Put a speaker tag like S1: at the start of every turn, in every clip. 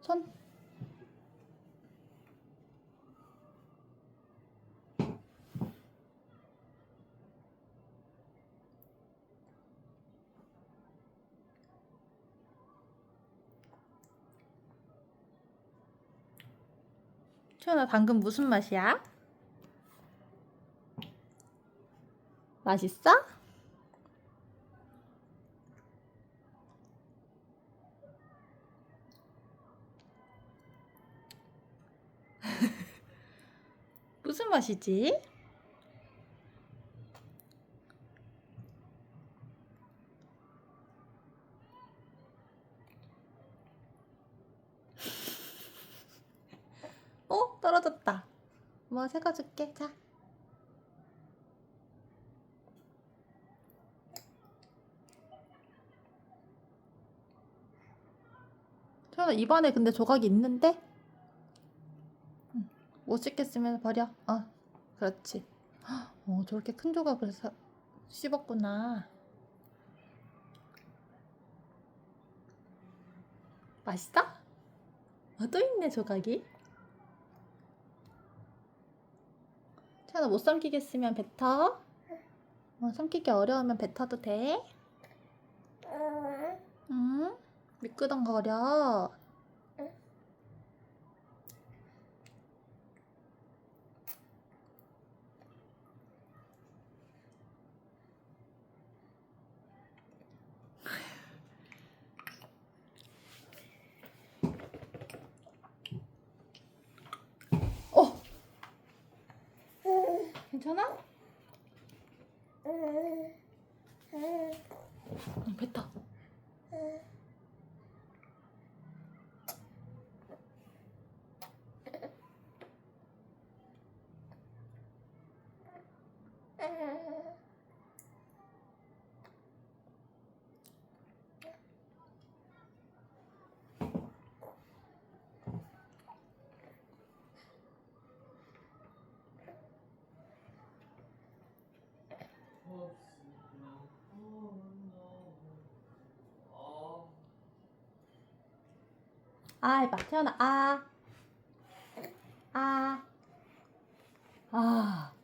S1: 손. 채연아 방금 무슨 맛이야? 맛있어? 맛이지? 어? 떨어졌다. 뭐 새거 줄게. 자. 태연아 입안에 근데 조각이 있는데? 응. 못 씻겠으면 버려. 어, 그렇지. 헉, 어, 저렇게 큰 조각을 사, 씹었구나. 맛있어? 어, 또 있네 조각이. 태연아 못 삼키겠으면 뱉어. 어, 삼키기 어려우면 뱉어도 돼. 응? 미끄덩거려. 어. 괜찮아? 응, 뱉어. 아 해봐 태연아 아. 아. 아.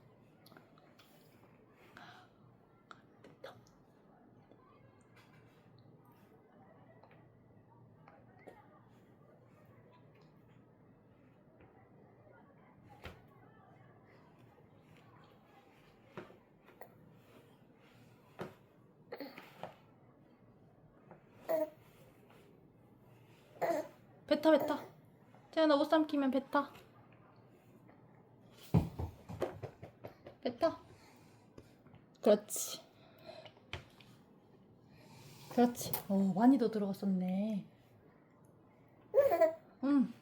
S1: 뱉어 뱉어 태연아 옷 삼키면 뱉어 뱉어 그렇지 그렇지 어 많이 더 들어갔었네 응.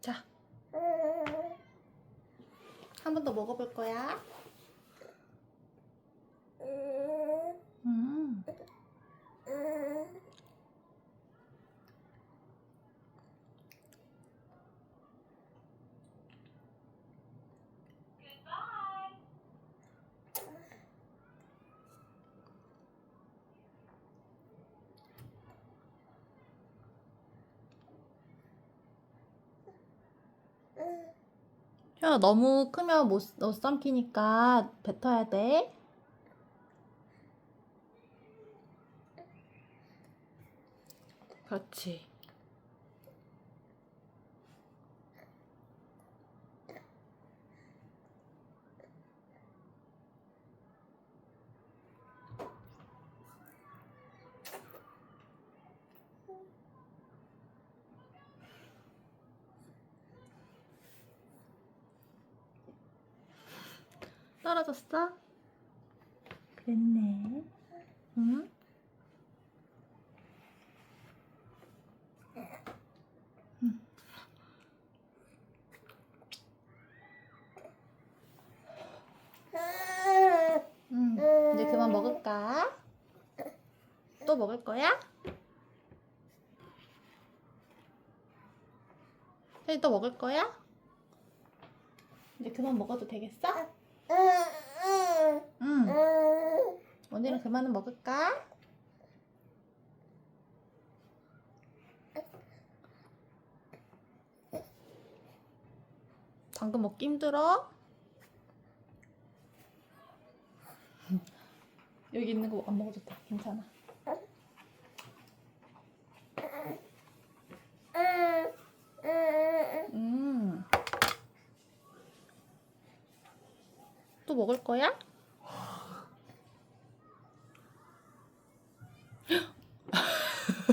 S1: 자. 한 번 더 먹어볼 거야. 음. 야, 너무 크면 못, 못 삼키니까 뱉어야 돼. 그렇지. 떨어졌어? 그랬네. 응? 응. 응. 이제 그만 먹을까? 또 먹을 거야? 혜리 또 먹을 거야? 이제 그만 먹어도 되겠어? 응. 오늘은 그만 먹을까? 방금 먹기 힘들어? 여기 있는 거 안 먹어도 돼. 괜찮아. 음. 또 먹을 거야?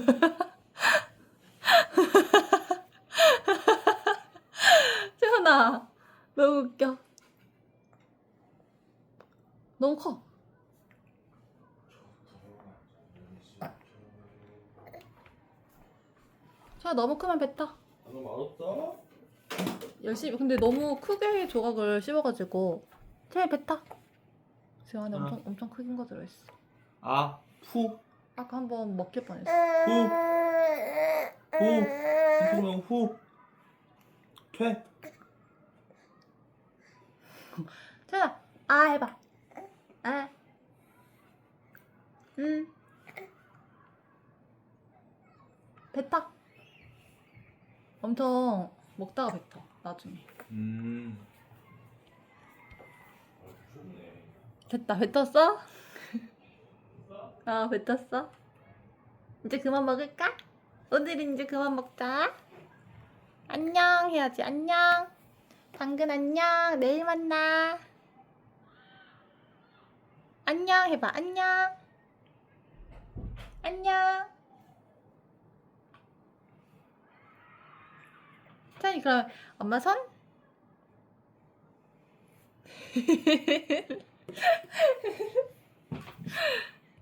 S1: 태연아, 너무 웃겨. 너무 커. 태연아, 너무 크면 뱉어.
S2: 아, 너무 맛없어?
S1: 열심히 근데 너무 크게 조각을 씹어가지고 태연이 뱉어. 지금 안에
S2: 어.
S1: 엄청 엄청 크긴 거 들어있어.
S2: 아, 푸,
S1: 아까 한 번 먹힐 뻔했어.
S2: 후, 후, 한명 후, 퇴.
S1: 태연아, 아 해봐. 아. 음. 뱉어. 엄청 먹다가 뱉어. 나중에.
S2: 음.
S1: 됐다. 뱉었어? 아, 뱉었어? 이제 그만 먹을까? 오늘은 이제 그만 먹자. 안녕 해야지. 안녕. 당근 안녕. 내일 만나. 안녕 해봐. 안녕. 안녕. 찬이 그럼 엄마 손?